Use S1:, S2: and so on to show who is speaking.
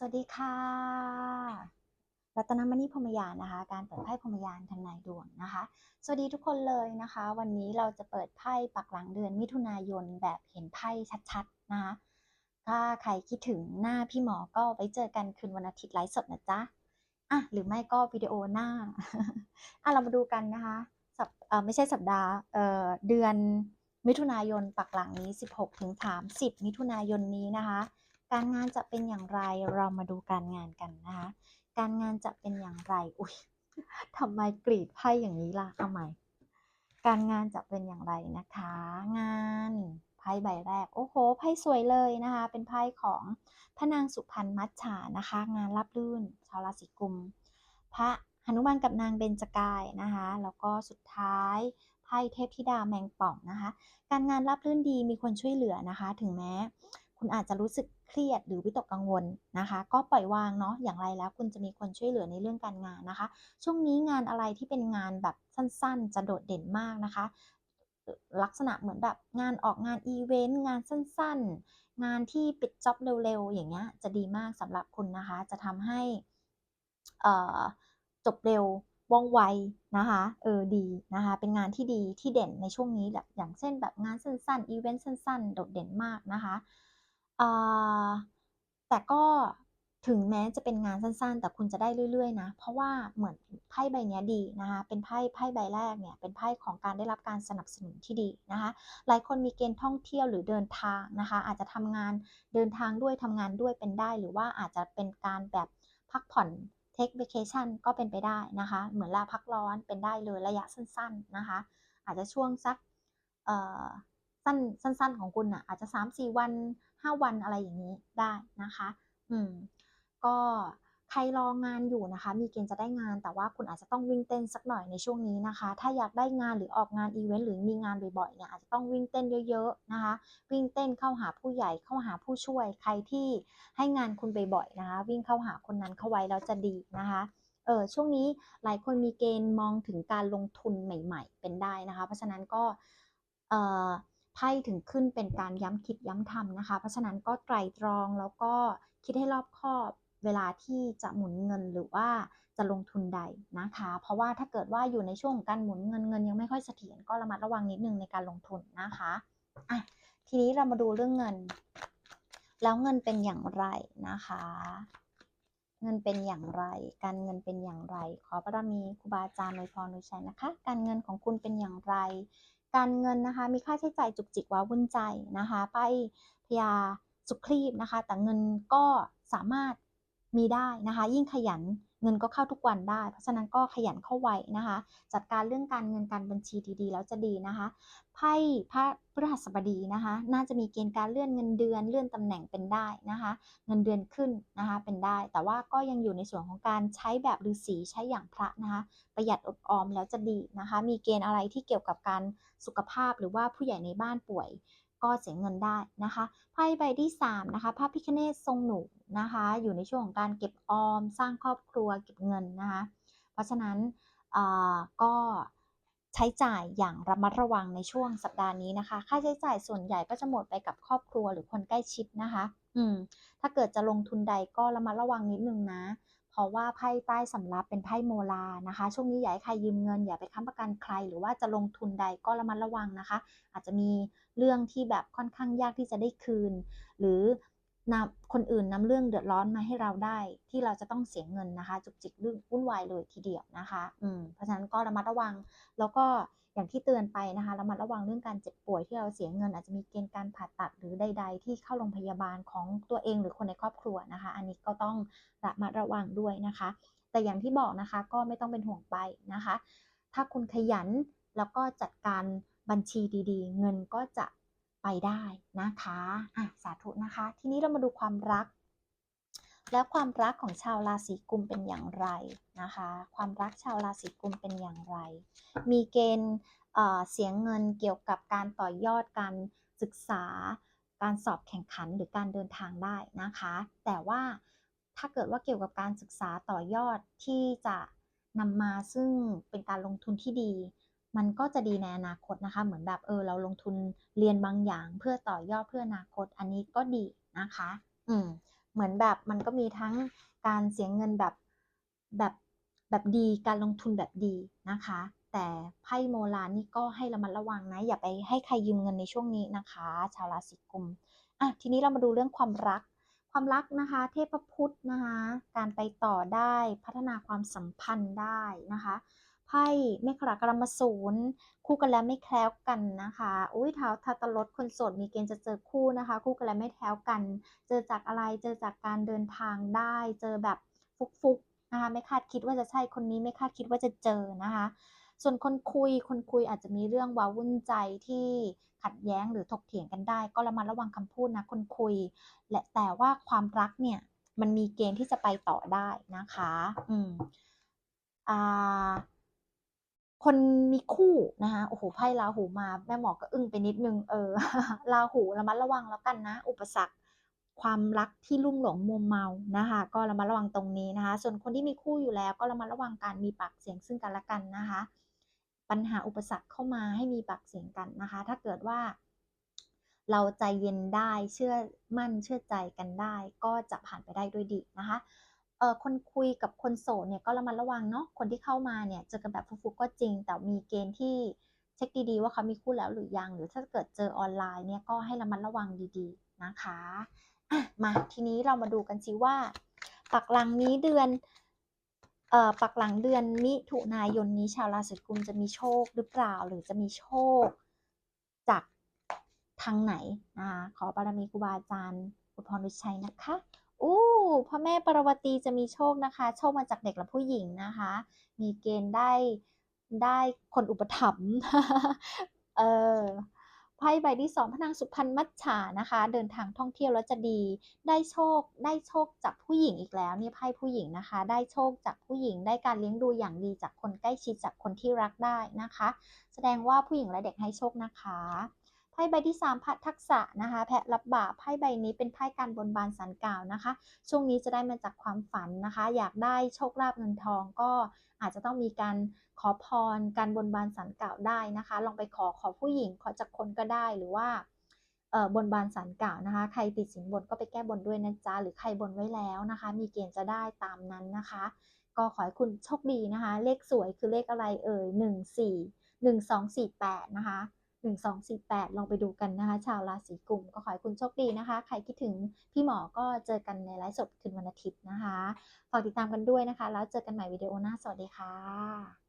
S1: สวัสดีค่ะ รัตนมณีพรมยานนะคะ การเปิดไพ่พรมยานทนายดวงนะคะ สวัสดีทุกคนเลยนะคะ วันนี้เราจะเปิดไพ่ปักหลังเดือนมิถุนายนแบบเห็นไพ่ชัดๆนะคะ ถ้าใครคิดถึงหน้าพี่หมอก็ไว้เจอกันคืนวันอาทิตย์ไลฟ์สดนะจ๊ะ อะหรือไม่ก็วิดีโอหน้า อะเรามาดูกันนะคะสัปเออไม่ใช่สัปดาห์เอ่อเดือนมิถุนายนปักหลังนี้ 16ถึง30 มิถุนายนนี้นะคะ การงานจะเป็นอย่างไรเรามาดูการงานกันนะคะ การงานจะเป็นอย่างไร อุ้ยทำไมกรีดไพ่อย่างนี้ล่ะเอาใหม่ การงานจะเป็นอย่างไรนะคะ งานไพ่ใบแรก โอ้โหไพ่สวยเลยนะคะ เป็นไพ่ของพระนางสุพรรณมัจฉานะคะ งานรับรื่น ชาวราศีกุม พระหนุมานกับนางเบญจกายนะคะ แล้วก็สุดท้ายไพ่เทพธิดาแมงป่องนะคะ การงานรับรื่นดีมีคนช่วยเหลือนะคะ ถึงแม้ คุณอาจจะรู้สึกเครียดหรือวิตกกังวลนะคะ ก็ปล่อยวางเนาะอย่างไรแล้วคุณจะมีคนช่วยเหลือในเรื่องการงานนะคะ ช่วงนี้งานอะไรที่เป็นงานแบบสั้นๆ จะโดดเด่นมากนะคะ ลักษณะเหมือนแบบงานออกงานอีเวนต์งานสั้นๆ งานที่ปิดจ็อบเร็วๆ อย่างเงี้ยจะดีมากสำหรับคุณนะคะ จะทำให้เจบเร็วว่องไวนะคะ เออ ดีนะคะ เป็นงานที่ดีที่เด่นในช่วงนี้แบบอย่างเช่นแบบงานสั้นๆ อีเวนต์สั้นๆ โดดเด่นมากนะคะ แต่ก็ถึงแม้จะเป็นงานสั้นๆ แต่คุณจะได้เรื่อยๆนะ เพราะว่าเหมือนไพ่ใบนี้ดีนะคะ เป็นไพ่ไพ่ใบแรกเนี่ย เป็นไพ่ของการได้รับการสนับสนุนที่ดีนะคะ หลายคนมีเกณฑ์ท่องเที่ยวหรือเดินทางนะคะ อาจจะทำงานเดินทางด้วยทำงานด้วยเป็นได้ หรือว่าอาจจะเป็นการแบบพักผ่อน take vacation ก็เป็นไปได้นะคะ เหมือนลาพักร้อนเป็นได้เลยระยะสั้น ๆนะคะ อาจจะช่วงสักเอ่อ สั้นสั้นๆของคุณอะอาจจะ 3-4 วัน 5 วันอะไรอย่างนี้ได้นะคะ อืม ก็ใครรองานอยู่นะคะ มีเกณฑ์จะได้งาน แต่ว่าคุณอาจจะต้องวิ่งเต้นสักหน่อยในช่วงนี้นะคะ ถ้าอยากได้งานหรือออกงานอีเวนต์หรือมีงานบ่อยๆเนี่ยอาจจะต้องวิ่งเต้นเยอะๆนะคะ วิ่งเต้นเข้าหาผู้ใหญ่เข้าหาผู้ช่วย ใครที่ให้งานคุณบ่อยๆนะคะ วิ่งเข้าหาคนนั้นเข้าไว้แล้วจะดีนะคะเออช่วงนี้หลายคนมีเกณฑ์มองถึงการลงทุนใหม่ ๆ เป็นได้นะคะ เพราะฉะนั้นก็เออ ไพ่ถึงขึ้นเป็นการย้ำคิดย้ำทำนะคะ เพราะฉะนั้นก็ไตรตรองแล้วก็คิดให้รอบคอบเวลาที่จะหมุนเงินหรือว่าจะลงทุนใดนะคะ เพราะว่าถ้าเกิดว่าอยู่ในช่วงการหมุนเงินเงินยังไม่ค่อยเสถียรก็ระมัดระวังนิดนึงในการลงทุนนะคะอะทีนี้เรามาดูเรื่องเงิน แล้วเงินเป็นอย่างไรนะคะ เงินเป็นอย่างไร การเงินเป็นอย่างไร ขอบารมีครูบาอาจารย์โดยพรโดยชัยนะคะ การเงินของคุณเป็นอย่างไร การเงินนะคะ มีค่าใช้จ่ายจุกจิกว้าวุ่นใจนะคะไปพยาสุครีบนะคะ แต่เงินก็สามารถมีได้นะคะ ยิ่งขยัน เงินก็เข้าทุกวันได้ เพราะฉะนั้นก็ขยันเข้าไวนะคะ จัดการเรื่องการเงินการบัญชีดีๆ แล้วจะดีนะคะไพ่พระพฤหัสบดีนะคะ น่าจะมีเกณฑ์การเลื่อนเงินเดือนเลื่อนตำแหน่งเป็นได้นะคะ เงินเดือนขึ้นนะคะเป็นได้ แต่ว่าก็ยังอยู่ในส่วนของการใช้แบบฤาษีใช้อย่างพระนะคะ ประหยัดอดออมแล้วจะดีนะคะ มีเกณฑ์อะไรที่เกี่ยวกับการสุขภาพหรือว่าผู้ใหญ่ในบ้านป่วย ก็เสียเงินได้นะคะไพ่ใบที่3นะคะพระพิคเนศทรงหนูนะคะ อยู่ในช่วงของการเก็บออมสร้างครอบครัวเก็บเงินนะคะ เพราะฉะนั้นก็ใช้จ่ายอย่างระมัดระวังในช่วงสัปดาห์นี้นะคะ ค่าใช้จ่ายส่วนใหญ่ก็จะหมดไปกับครอบครัวหรือคนใกล้ชิดนะคะ อืม ถ้าเกิดจะลงทุนใดก็ระมัดระวังนิดนึงนะ ราะว่าไพ่ใต้สำรับเป็นไพ่โมลานะคะ ช่วงนี้อย่าให้ใครยืมเงิน อย่าไปค้ำประกันใคร หรือว่าจะลงทุนใดก็ระมัดระวังนะคะ อาจจะมีเรื่องที่แบบค่อนข้างยากที่จะได้คืน หรือนำคนอื่นนำเรื่องเดือดร้อนมาให้เราได้ ที่เราจะต้องเสียเงินนะคะ จุกจิกเรื่องวุ่นวายเลยทีเดียวนะคะ อืมเพราะฉะนั้นก็ระมัดระวังแล้วก็ อย่างที่เตือนไปนะคะระมัดระวังเรื่องการเจ็บป่วยที่เราเสียเงิน อาจจะมีเกณฑ์การผ่าตัดหรือใด ๆ ที่เข้าโรงพยาบาลของตัวเองหรือคนในครอบครัวนะคะ อันนี้ก็ต้องระมัดระวังด้วยนะคะ แต่อย่างที่บอกนะคะก็ไม่ต้องเป็นห่วงไปนะคะ ถ้าคุณขยันแล้วก็จัดการบัญชีดีๆ เงินก็จะไปได้นะคะอะสาธุนะคะ ทีนี้เรามาดูความรัก แล้วความรักของชาวราศีกุมเป็นอย่างไรนะคะ ความรักชาวราศีกุมเป็นอย่างไร มีเกณฑ์เสียเงินเกี่ยวกับการต่อยอดการศึกษา การสอบแข่งขันหรือการเดินทางได้นะคะ แต่ว่าถ้าเกิดว่าเกี่ยวกับการศึกษาต่อยอดที่จะนำมาซึ่งเป็นการลงทุนที่ดี มันก็จะดีในอนาคตนะคะ เหมือนแบบเออเราลงทุนเรียนบางอย่าง เพื่อต่อยอดเพื่ออนาคต อันนี้ก็ดีนะคะ อืม เหมือนแบบมันก็มีทั้งการเสียเงินแบบแบบแบบดีการลงทุนแบบดีนะคะ แต่ไพ่โมลานี่ก็ให้ระมัดระวังนะ อย่าไปให้ใครยืมเงินในช่วงนี้นะคะ ชาวราศีกุมอะทีนี้เรามาดูเรื่องความรัก ความรักนะคะ เทพพุทธนะคะ การไปต่อได้พัฒนาความสัมพันธ์ได้นะคะ ไพ่เมฆรากรมสูนย์คู่กันแล้วไม่แคล้วกันนะคะอุ้ยเท้าทาตลดคนโสดมีเกณฑ์จะเจอคู่นะคะ คู่กันแล้วไม่แคล้วกัน เจอจากอะไรเจอจากการเดินทางได้ เจอแบบฟุกๆนะคะไม่คาดคิดว่าจะใช่คนนี้ไม่คาดคิดว่าจะเจอนะคะ ส่วนคนคุยคนคุยอาจจะมีเรื่องว้าวุ่นใจที่ขัดแย้งหรือถกเถียงกันได้ ก็ระมัดระวังคำพูดนะคนคุย และแต่ว่าความรักเนี่ยมันมีเกณฑ์ที่จะไปต่อได้นะคะ อืมอ่า คนมีคู่นะคะโอ้โหไพ่ราหูมา แม่หมอก็อึ้งไปนิดนึงเออราหูระมัดระวังแล้วกันนะ อุปสรรคความรักที่ลุ่มหลงมัวเมานะคะ ก็ระมัดระวังตรงนี้นะคะ ส่วนคนที่มีคู่อยู่แล้ว ก็ระมัดระวังการมีปากเสียงซึ่งกันและกันนะคะ ปัญหาอุปสรรคเข้ามาให้มีปากเสียงกันนะคะ ถ้าเกิดว่า เราใจเย็นได้เชื่อมั่นเชื่อใจกันได้ ก็จะผ่านไปได้ด้วยดีนะคะ เออคนคุยกับคนโสดเนี่ยก็ระมัดระวังเนาะคนที่เข้ามาเนี่ยเจอกันแบบฟุกๆก็จริง แต่มีเกณฑ์ที่เช็คดีๆว่าเขามีคู่แล้วหรือยัง หรือถ้าเกิดเจอออนไลน์เนี่ยก็ให้ระมัดระวังดีๆนะคะะมาทีนี้เรามาดูกันสิว่า ปักหลังนี้เดือนเอ่อปักหลังเดือนมิถุนายนนี้ชาวราศีกุมจะมีโชคหรือเปล่า หรือจะมีโชคจากทางไหนนะขอบารมีครูบาอาจารย์อุพรวิชัยนะคะอู้ พระแม่ปรวตีจะมีโชคนะคะ โชคมาจากเด็กและผู้หญิงนะคะ มีเกณฑ์ได้ได้คนอุปถัมภ์เออไพ่ใบที่สองพนางสุพรรณมัจฉานะคะ เดินทางท่องเที่ยวแล้วจะดี ได้โชค ได้โชคจากผู้หญิงอีกแล้วนี่ไพ่ผู้หญิงนะคะ ได้โชคจากผู้หญิง ได้การเลี้ยงดูอย่างดีจากคนใกล้ชิดจากคนที่รักได้นะคะ แสดงว่าผู้หญิงและเด็กให้โชคนะคะ ไพ่ใบที่สามพัทักษะนะคะแพะรับบาปไพ่ใบนี้เป็นไพ่การบนบานสันกล่าวนะคะ ช่วงนี้จะได้มาจากความฝันนะคะ อยากได้โชคลาภเงินทองก็อาจจะต้องมีการขอพรการบนบานสันกล่าวได้นะคะ ลองไปขอขอผู้หญิงขอจากคนก็ได้หรือว่าเอ่อบนบานสันกล่าวนะคะ ใครติดสินบนก็ไปแก้บนด้วยนะจ๊ะหรือใครบนไว้แล้วนะคะ มีเกณฑ์จะได้ตามนั้นนะคะ ก็ขอให้คุณโชคดีนะคะ เลขสวยคือเลขอะไรเอ่ยหนึ่งสี่หนึ่งสองสี่แปดนะคะ หนึ่งสองสี่แปดลองไปดูกันนะคะ ชาวราศีกุมก็ขอให้คุณโชคดีนะคะ ใครคิดถึงพี่หมอก็เจอกันในไลฟ์สดคืนวันอาทิตย์นะคะ ฝากติดตามกันด้วยนะคะ แล้วเจอกันใหม่วิดีโอหน้า สวัสดีค่ะ